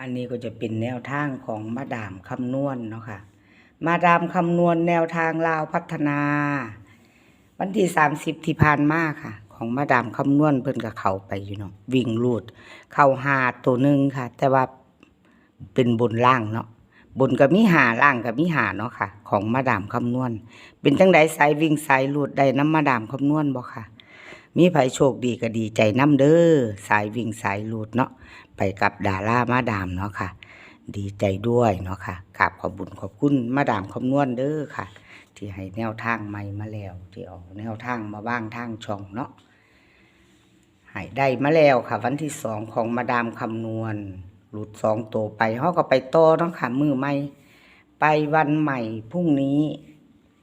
อันนี้ก็จะเป็นแนวทางของมาดามคำนวณเนาะค่ะ มาดามคำนวณแนวทางลาวพัฒนา วันที่สามสิบที่ผ่านมาค่ะ ของมาดามคำนวณเพิ่นกับเขาไปอยู่เนาะวิ่งลูด เข้าหาตัวหนึ่งค่ะ แต่ว่าเป็นบนล่างเนาะบนกับมีหาล่างกับมีหาเนาะค่ะ ของมาดามคำนวณ เป็นจังไดสายวิ่งสายลูดได้น้ำมาดามคำนวณบ่ค่ะมีไผโชคดีก็ดีใจน้ำเด้อสายวิ่งสายลูดเนาะ ไปกับดารามาดามเนาะค่ะ ดีใจด้วยเนาะค่ะกราบขอบบุญขอบคุณมาดามคำนวณเด้อค่ะ ที่ให้แนวทางใหม่มาแล้ว ที่เอาแนวทางมาบ้างทางช่องเนาะให้ได้มาแล้วค่ะ วันที่สองของมาดามคำนวณ หลุดสองตัวไปเขาก็ไปโตเนาะค่ะ มือใหม่ไปวันใหม่พรุ่งนี้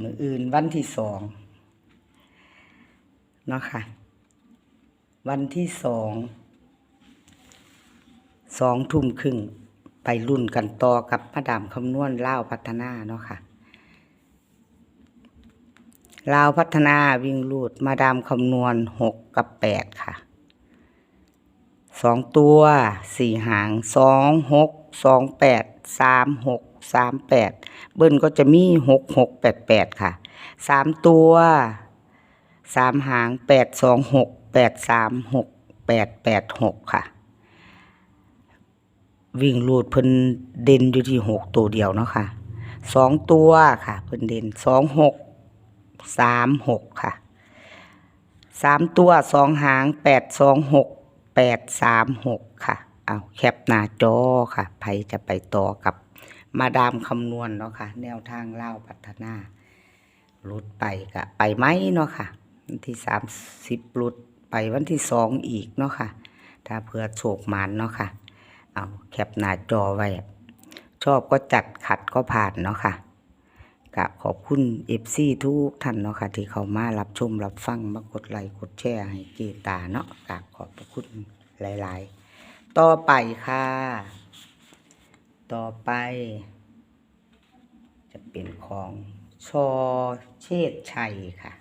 มืออื่นวันที่สองเนาะค่ะ วันที่สอง สองทุ่มครึ่งไปรุ่นกันต่อกับมาดามคำนวณเล่าวพัฒนาเนาะค่ะลาวพัฒนาวิ่งลูดมาดามคำนวณหกกับแปดค่ะสองตัวสี่หางสองหกสองแปดสามหกสามแปดเบิ้ลก็จะมีหกหกแปดแปดค่ะสามตัวสามหางแปดสองหกแปดสามหกแปดแปดหกค่ะ วิ่งลูดเพิ่นเด่นอยู่ที่หกตัวเดียวเนาะค่ะสองตัวค่ะ เพิ่นเด่นสองหกสามหกค่ะสามตัวสองหางแปดสองหกแปดสามหกค่ะเอาแคปหน้าจอค่ะไผจะไปต่อกับมาดามคำนวณเนาะค่ะ แนวทางเล่าพัฒนาลุดไปกะไปไหมเนาะค่ะ วันที่สามสิบลุดไปวันที่สองอีกเนาะค่ะ ถ้าเพื่อโชคหมันเนาะค่ะ เอาแคปหน้าจอไว้ ชอบก็จัดขัดก็ผ่านเนาะค่ะกับขอบคุณเอฟซีทุกท่านเนาะค่ะ ที่เขามารับชมรับฟังมากดไลค์กดแชร์ให้เกตาเนาะกับขอบพระคุณหลาย ๆ ต่อไปค่ะ ต่อไป จะเป็นของชอเชษชัยค่ะ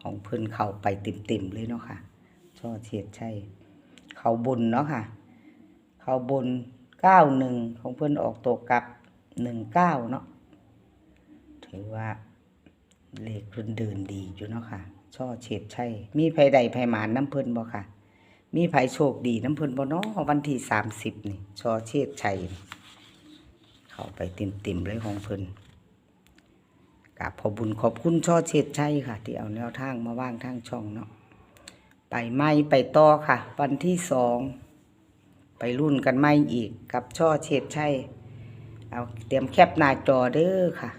ของเพิ่อนเข้าไปเต็มๆเลยเนาะค่ะ ชอเชษชัย เขาบนเนาะค่ะ เขาบนเก้าหนึ่งของเพื่อนออกตัวกลับหนึ่งเก้าเนาะถือว่าเลขเพิ่นเดินดีอยู่เนาะค่ะ ช่อเฉียดใช่ มีไผใดไผหมานน้ำเพิ่อนบ่ค่ะ มีไผโชคดีน้ำเพิ่อนบ่เนาะวันที่สามสิบนี่ช่อเฉียดชัยเข้าไปเต็มเลยของเพิ่อนกราบขอบุญขอบคุณช่อเฉียดชัยค่ะ ที่เอาแนวทางมาว่างทางช่องเนาะไปไม่ไปต่อค่ะ วันที่สอง ไปรุ่นกันไม่อีกกับช่อเฉดชัยเอาเตรียมแคปหน้าจอเด้อค่ะ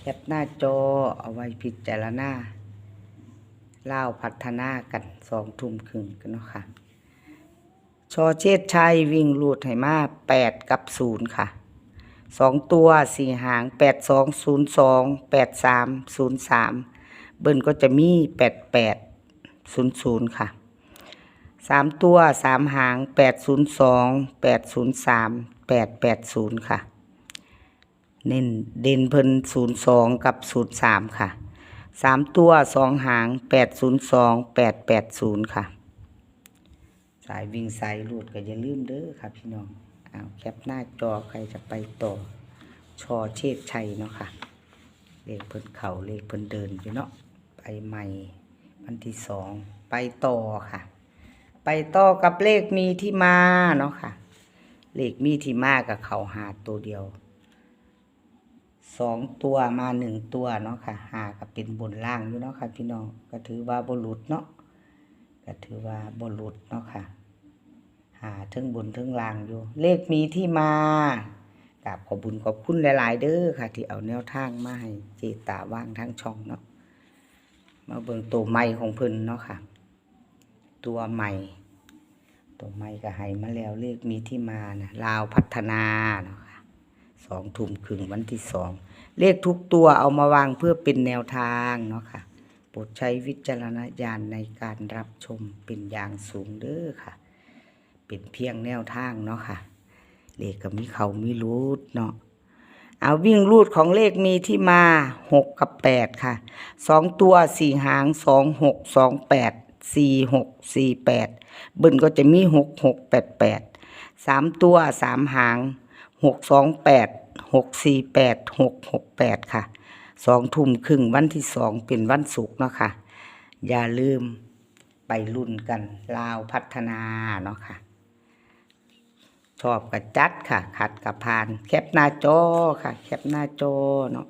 แคปหน้าจอเอาไว้พิจารณาเล่าพัฒนากันสองทุ่มครึ่งกันเนาะค่ะช่อเชดชัยวิ่งลูดให้มาแปดกับศูนย์ค่ะสองตัวสี่หางแปดสองศูนย์สองแปดสามศูนย์สามเบิ้ลก็จะมีแปดแปดศูนย์ศูนย์ค่ะ สามตัวสามหางแปดศูนย์สองแปดศูนย์สามแปดแปดศูนย์ค่ะ เน้นเด่นเพิ่นศูนย์สองกับศูนย์สามค่ะสามตัวสองหางแปดศูนย์สองแปดแปดศูนย์ค่ะ สายวิ่งสายลูดก็อย่าลืมเด้อค่ะพี่น้องเอาแคปหน้าจอใครจะไปต่อ ชอเชษชัยเนาะค่ะ เลขเพิ่นเข่าเลขเพิ่นเดินอยู่เนาะไปใหม่วันที่สองไปต่อค่ะ ไปต่อกับเลขมีที่มาเนาะค่ะ เลขมีที่มากับเขาหาตัวเดียวสองตัวมาหนึ่งตัวเนาะค่ะ หากับเป็นบนล่างอยู่เนาะค่ะ พี่น้องก็ถือว่าบรุษเนาะก็ถือว่าบรุษเนาะค่ะ หาทั้งบนทั้งล่างอยู่ เลขมีที่มากับขอบุญขอบคุณหลาย ๆ เด้อค่ะ ที่เอาแนวทางมาให้เจตาว่างทั้งช่องเนาะมาเบิ่งตัวใหม่ของเพิ่นเนาะค่ะ ตัวใหม่ ตัวใหม่ก็ให้มาแล้วเลขมีที่มานะลาวพัฒนาเนาะค่ะสองทุ่มครึ่งวันที่สองเลขทุกตัวเอามาวางเพื่อเป็นแนวทางเนาะค่ะโปรดใช้วิจารณญาณในการรับชมเป็นอย่างสูงเด้อค่ะ เป็นเพียงแนวทางเนาะค่ะ เลขก็มีเขามีรูดเนาะเอาวิ่งรูดของเลขมีที่มาหกกับแปดค่ะสองตัวสี่หางสองหกสองแปด สี่หกสี่แปดเบิ้ลก็จะมีหกหกแปดแปดสามตัวสามหางหกสองแปดหกสี่แปดหกหกแปดค่ะสองทุ่มครึ่งวันที่สองเป็นวันศุกร์เนาะค่ะ อย่าลืมไปรุ่นกันลาวพัฒนาเนาะค่ะ ชอบกับจัดค่ะ ขัดกับพาน แคปหน้าจอค่ะ แคปหน้าจอเนาะ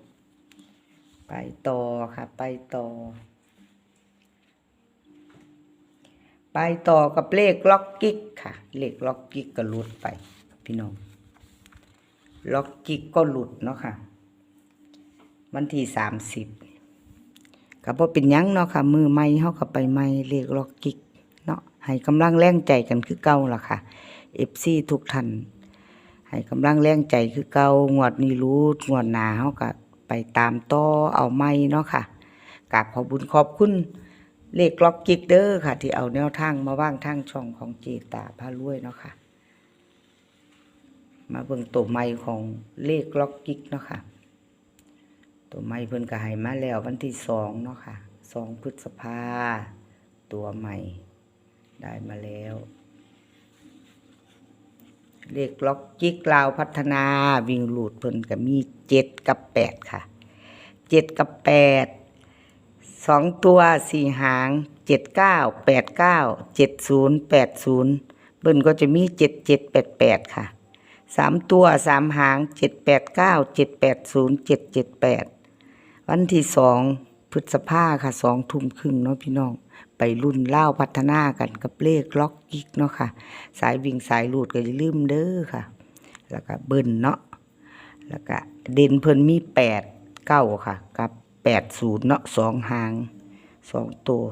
ไปต่อค่ะ ไปต่อ ไปต่อกับเลขล็อกกิกค่ะ เลขล็อกกิกก็หลุดไป พี่น้อง ล็อกกิกก็หลุดเนาะค่ะ วันที่สามสิบก็บ่เป็นยั้งเนาะค่ะ มือไม่เฮาก็ไปไม่เลขล็อกกิกเนาะให้กำลังแรงใจกันคือเก่าล่ะค่ะ FC ทุกท่านให้กำลังแรงใจคือเก่างวดนี้รู้งวดหนาเฮาก็ไปตามต่อเอาไม่เนาะค่ะกราบขอบุญขอบคุณ เลขล็อกกิกเด้อค่ะ ที่เอาแนวทางมาว่างทางช่องของเจตาพารวยเนาะค่ะ มาเบิ่งตัวใหม่ของเลขล็อกกิกเนาะค่ะ ตัวใหม่เพิ่นก็ให้มาแล้ววันที่สองเนาะค่ะสองพฤษภาตัวใหม่ได้มาแล้ว เลขล็อกกิกลาวพัฒนาวิ่งหลุดเพิ่นก็มีเจ็ดกับแปดค่ะเจ็ดกับแปด สองตัวสี่หางเจ็ดเก้าแปดเก้าเจ็ดศูนย์แปดศูนย์เบิ้ลก็จะมีเจ็ดเจ็ดแปดแปดค่ะสามตัวสามหางเจ็ดแปดเก้าเจ็ดแปดศูนย์เจ็ดเจ็ดแปดวันที่สองพฤษภาค่ะสองทุ่มครึ่งเนาะพี่น้อง ไปรุ่นเล่าพัฒนากันกับเลขล็อกกิกเนาะค่ะ สายวิ่งสายหลูดก็อย่าลืมเด้อค่ะ แล้วก็เบิ้ลเนาะแล้วก็เด่นเพิ่นมีแปดเก้าค่ะกับ แปดศูนย์เนาะสองหางสองตัว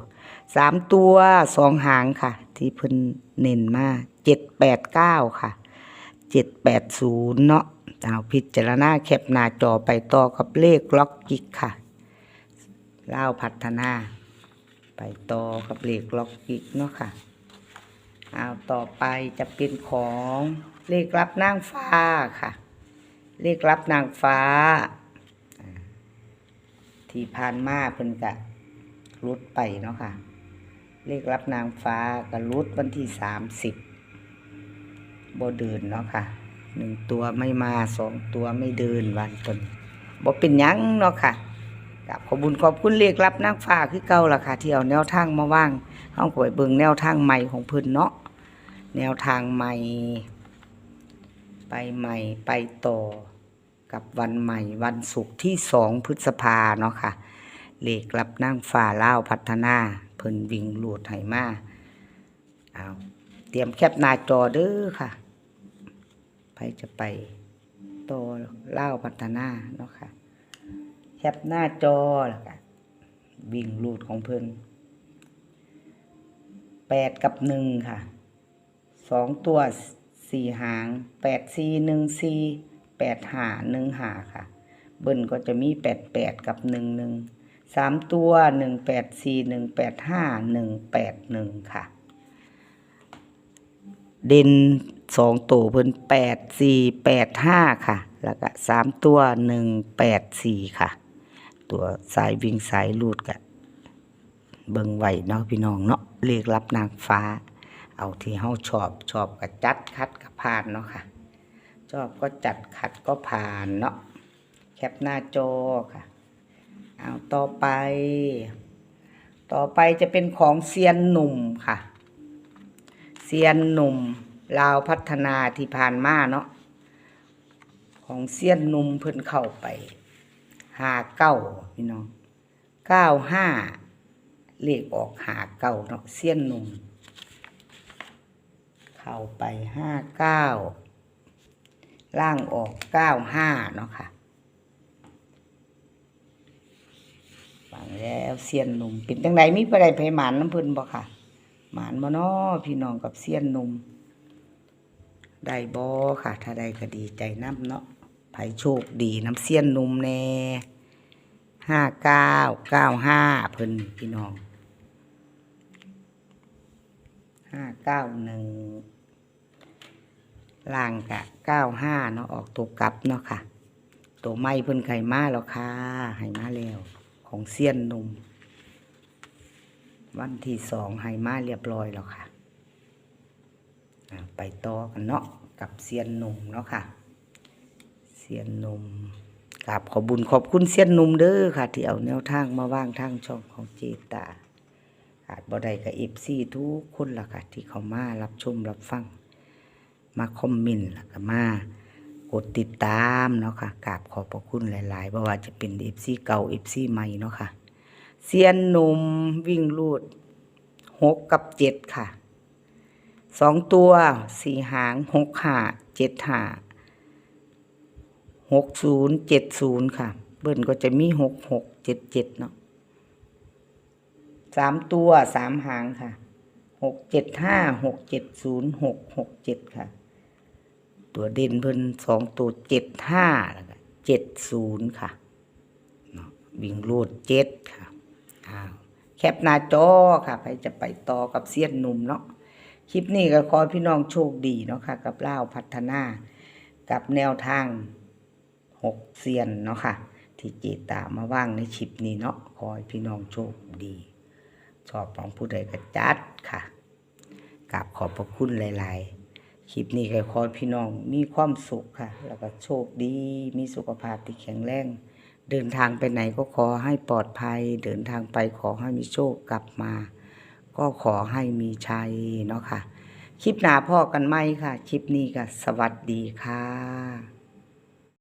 สามตัวสองหางค่ะ ที่เพิ่นเน้นมาเจ็ดแปดเก้าค่ะเจ็ดแปดศูนย์เนาะเอาพิจารณาแคปหน้าจอไปต่อกับเลขล็อกกิกค่ะเล่าพัฒนา ไปต่อกับเลขล็อกกิกเนาะค่ะเอาต่อไปจะเป็นของเลขรับนางฟ้าค่ะ เลขรับนางฟ้า ที่ผ่านมาเพิ่นกะรุดไปเนาะค่ะ เลขรับนางฟ้าก็รุดวันที่สามสิบบ่เดินเนาะค่ะหนึ่งตัวไม่มาสองตัวไม่เดินวันตนบ่เป็นยังเนาะค่ะกับขอบุญขอบคุณเลขรับนางฟ้าคือเก่าล่ะค่ะ ที่เอาแนวทางมาว่างเฮาก็ไปเบิ่งแนวทางใหม่ของเพิ่นเนาะแนวทางใหม่ ไปใหม่ไปต่อ กับวันใหม่วันศุกร์ที่สองพฤษภาเนาะค่ะเลขรับนั่งฝ่าเล่าพัฒนาเพิ่นวิ่งหลูดไหมาเอาเตรียมแคปหน้าจอเด้อค่ะไปจะไปต่อเล่าพัฒนาเนาะค่ะแคปหน้าจอแล้วก็วิ่งหลูดของเพิ่นแปดกับหนึ่งค่ะสองตัวสี่หางแปดสี่หนึ่งสี่ แปดหาหนึ่งหาค่ะ เบิ้ลก็จะมีแปดแปดกับหนึ่งหนึ่งสามตัวหนึ่งแปดสี่หนึ่งแปดห้าหนึ่งแปดหนึ่งค่ะ เด่นสองตัวเพิ่นแปดสี่แปดห้าค่ะ แล้วก็สามตัวหนึ่งแปดสี่ค่ะ ตัวสายวิ่งสายลูดกะเบิ่งไหวเนาะพี่น้องเนาะเรียกรับนางฟ้า เอาที่เฮาชอบชอบก็จัดคัดก็ผ่านเนาะค่ะ ชอบก็จัดขัดก็ผ่านเนาะแคปหน้าจอค่ะเอาต่อไป ต่อไปจะเป็นของเซียนหนุ่มค่ะ เซียนหนุ่มลาวพัฒนาที่ผ่านมาเนาะของเซียนหนุ่มเพิ่นเข้าไปหาเก้าพี่น้องเก้าห้าเลขออกหาเก้าเนาะเซียนหนุ่มเข้าไปห้าเก้า ล่างออกเก้าห้าเนาะค่ะฟังแล้วเซียนหนุ่มเป็นจังไดมีประไดไผหมานน้ำพิ่นบ่ค่ะ หมานบ่นอพี่น้องกับเซียนหนุ่มได้บ่ค่ะ ถ้าได้ก็ดีใจน้ำเนาะไผโชคดีน้ำเซียนหนุ่มแน่ห้าเก้าเก้าห้าเพิ่นพี่น้องห้าเก้าหนึ่ง ล่างกะเก้าห้าเนาะออกตัวกลับเนาะค่ะ ตัวไม้เพิ่นไข่มาแล้วค่ะไห้มาแล้ว ของเซียนหนุ่มวันที่สองไห้มาเรียบร้อยแล้วค่ะไปต่อกันเนาะกับเซียนหนุ่มเนาะค่ะ เซียนหนุ่มกราบขอบุญขอบคุณเซียนหนุ่มเด้อค่ะ ที่เอาแนวทางมาว่างทางช่องของเจตาอาจบ่ได้กับเอฟซีทุกคนล่ะค่ะ ที่เขามารับชมรับฟัง มาคอมเมนต์แล้วก็มากดติดตามเนาะค่ะกราบขอบพระคุณหลายๆเพราะว่าจะเป็นเอฟซีเก่าเอฟซีใหม่เนาะค่ะเซียนหนุ่มวิ่งลูดหกกับเจ็ดค่ะสองตัวสี่หางหกหาเจ็ดหาหกศูนย์เจ็ดศูนย์ค่ะ เบิ้ลก็จะมีหกหกเจ็ดเจ็ดเนาะสามตัวสามหางค่ะหกเจ็ดห้าหกเจ็ดศูนย์หกหกเจ็ดค่ะ ตัวเด่นเพิ่นสองตัวเจ็ดห้าแล้วก็เจ็ดศูนย์ค่ะวิ่งรูดเจ็ดค่ะอ้าวแคปหน้าจอค่ะใครจะไปต่อกับเสี้ยนหนุ่มเนาะคลิปนี้ก็ขอพี่น้องโชคดีเนาะค่ะ กับเล่าพัฒนา กับแนวทางหกเซียนเนาะค่ะ ที่เจตามาว่างในคลิปนี้เนาะขอให้พี่น้องโชคดี ชอบของผู้ใดก็จัดค่ะกับขอบพระคุณหลาย ๆ คลิปนี้ก็ขอพี่น้องมีความสุขค่ะ แล้วก็โชคดี มีสุขภาพที่แข็งแรง เดินทางไปไหนก็ขอให้ปลอดภัย เดินทางไปขอให้มีโชคกลับมา ก็ขอให้มีชัยเนาะค่ะ คลิปหน้าพ่อกันไหมค่ะ คลิปนี้ก็สวัสดีค่ะ